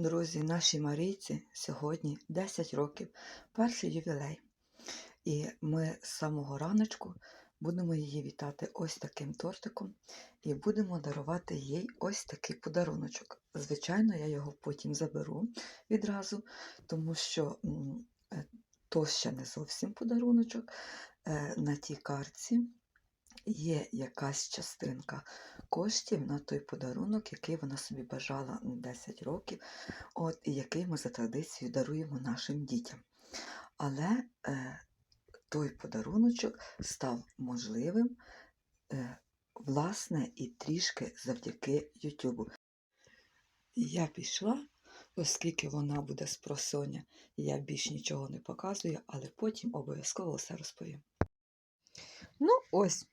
Друзі, нашій Марійці сьогодні 10 років, перший ювілей. І ми з самого раночку будемо її вітати ось таким тортиком і будемо дарувати їй ось такий подаруночок. Звичайно, я його потім заберу відразу, тому що е, то ще не зовсім подаруночок. Е, На тій картці є якась частинка коштів на той подарунок, який вона собі бажала на 10 років, от, і який ми за традицією даруємо нашим дітям. Але е, той подаруночок став можливим, е, власне, і трішки завдяки Ютубу. Я пішла, оскільки вона буде з просоння, я більш нічого не показую, але потім обов'язково все розповім. Ну, ось.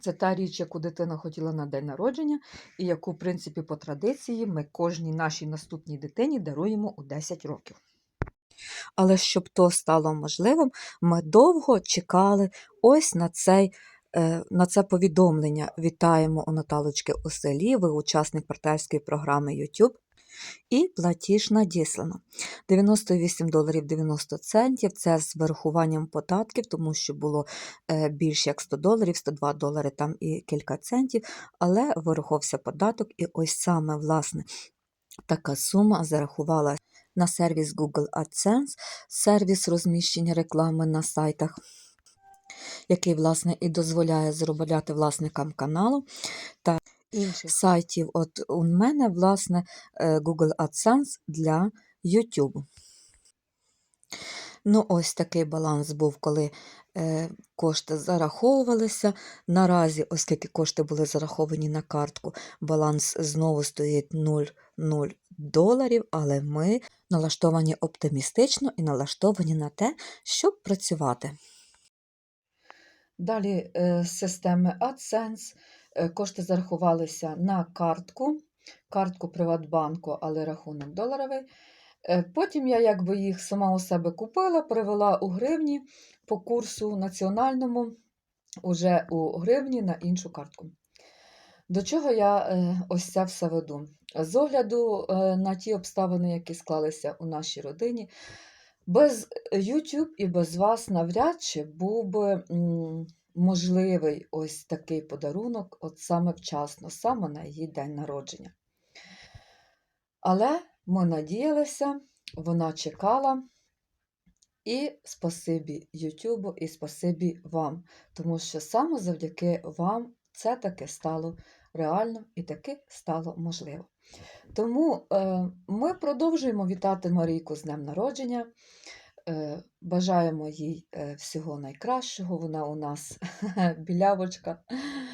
Це та річ, яку дитина хотіла на день народження, і яку, в принципі, по традиції ми кожній нашій наступній дитині даруємо у 10 років. Але щоб то стало можливим, ми довго чекали ось на цей. е, На це повідомлення вітаємо у Наталочки у селі. Ви учасник партнерської програми YouTube. І платіж надіслано. 98 доларів 90 центів. Це з вирахуванням податків, тому що було е, більше як 100 доларів, 102 долари там і кілька центів, але вирахувався податок, і ось саме власне така сума зарахувала на сервіс Google AdSense, сервіс розміщення реклами на сайтах. Який, власне, і дозволяє заробляти власникам каналу та інших сайтів. От у мене, власне, е, Google AdSense для YouTube. Ну, ось такий баланс був, коли е, кошти зараховувалися. Наразі, оскільки кошти були зараховані на картку, баланс знову стоїть 0,0 доларів, але ми налаштовані оптимістично і налаштовані на те, щоб працювати. Далі е, системи AdSense кошти зарахувалися на картку, картку Приватбанку, але рахунок доларовий. Е, Потім я якби їх сама у себе купила, перевела у гривні по курсу національному, уже у гривні на іншу картку. До чого я е, ось це все веду? З огляду е, на ті обставини, які склалися у нашій родині, без YouTube і без вас навряд чи був би можливий ось такий подарунок, от саме вчасно, саме на її день народження. Але ми надіялися, вона чекала. І спасибі Ютубу, і спасибі вам, тому що саме завдяки вам це таки стало реально і таки стало можливо. Тому е, ми продовжуємо вітати Марійку з днем народження. Е, бажаємо їй е, всього найкращого. Вона у нас білявочка,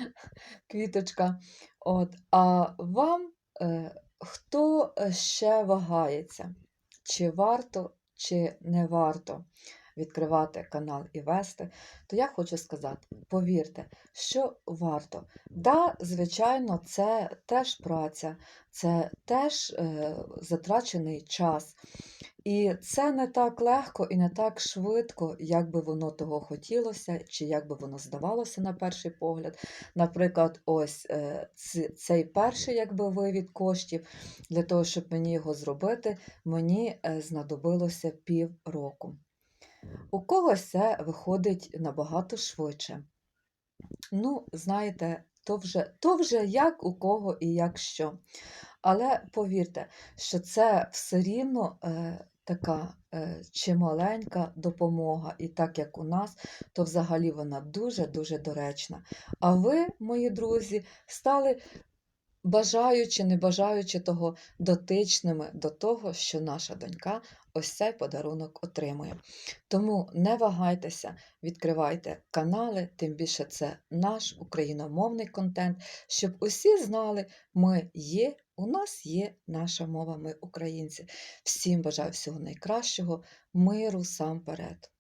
квіточка. От. А вам, е, хто ще вагається, чи варто, чи не варто відкривати канал і вести, то я хочу сказати: повірте, що варто. Да, звичайно, це теж праця, це теж е, затрачений час. І це не так легко і не так швидко, як би воно того хотілося, чи як би воно здавалося на перший погляд. Наприклад, ось е, цей перший якби вивід коштів, для того, щоб мені його зробити, мені е, знадобилося пів року. У когось це виходить набагато швидше. Ну, знаєте, то вже, то вже як у кого і як що. Але повірте, що це все рівно е, така е, чималенька допомога, і так як у нас, то взагалі вона дуже-дуже доречна. А ви, мої друзі, стали. Бажаючи, не бажаючи того, дотичними до того, що наша донька ось цей подарунок отримує. Тому не вагайтеся, відкривайте канали, тим більше це наш україномовний контент, щоб усі знали, ми є, у нас є наша мова, ми українці. Всім бажаю всього найкращого, миру сам перед.